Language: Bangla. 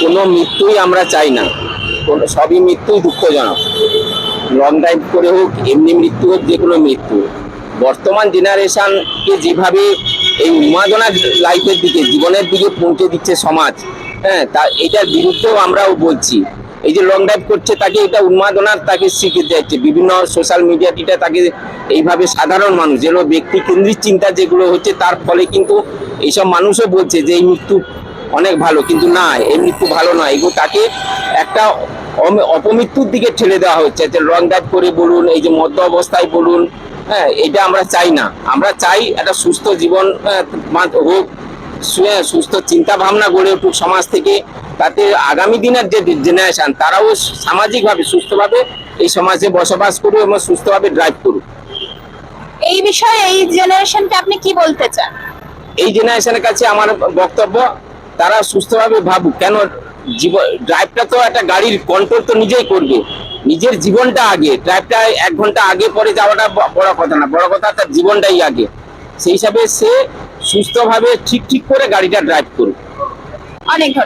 কোনো মৃত্যুই আমরা চাই না। কোনো, সবই মৃত্যুই দুঃখজনক। লং ড্রাইভ করে হোক, এমনি মৃত্যু হোক যে কোনো মৃত্যু। বর্তমান জেনারেশানকে যেভাবে এই উন্মাদনা লাইফের দিকে, জীবনের দিকে পৌঁছে দিচ্ছে সমাজ হ্যাঁ তা, এটার বিরুদ্ধেও আমরাও বলছি। এই যে লং ড্রাইভ করছে, তাকে এটা উন্মাদনার তাকে শিখে যাচ্ছে বিভিন্ন সোশ্যাল মিডিয়াটিটা তাকে এইভাবে সাধারণ মানুষ, যেগুলো ব্যক্তি কেন্দ্রিক চিন্তা যেগুলো হচ্ছে, তার ফলে কিন্তু এইসব মানুষও বলছে যে এই মৃত্যু অনেক ভালো কিন্তু না এই মৃত্যু ভালো নয়। এগুলো তাকে একটা অপমৃত্যুর দিকে ঠেলে দেওয়া হচ্ছে। যে লং ড্রাইভ করে বলুন এই যে মধ্য অবস্থায় বলুন হ্যাঁ এটা আমরা চাই না। আমরা চাই একটা সুস্থ জীবন মা- হোক। সুস্থ চিন্তা ভাবনা গড়ে উঠুক সমাজ থেকে তাতে আগামী দিনের যে জেনারেশন তারাও সামাজিকভাবে সুস্থভাবে এই সমাজে বসবাস করুক এবং সুস্থভাবে ড্রাইভ করুক। এই বিষয়ে এই জেনারেশনকে আপনি কি বলতে চান? এই জেনারেশনের কাছে আমার বক্তব্য তারা সুস্থভাবে ভাবুক। কেন? জীবন ড্রাইভটা তো একটা গাড়ির কন্ট্রোল তো নিজেই করবে। নিজের জীবনটা আগে। ড্রাইভটা এক ঘণ্টা আগে পরে যাওয়াটা বড় কথা না। বড় কথা তার জীবনটাই আগে। সেই হিসাবে সে সুস্থভাবে ঠিক ঠিক করে গাড়িটা ড্রাইভ করুক। অনেক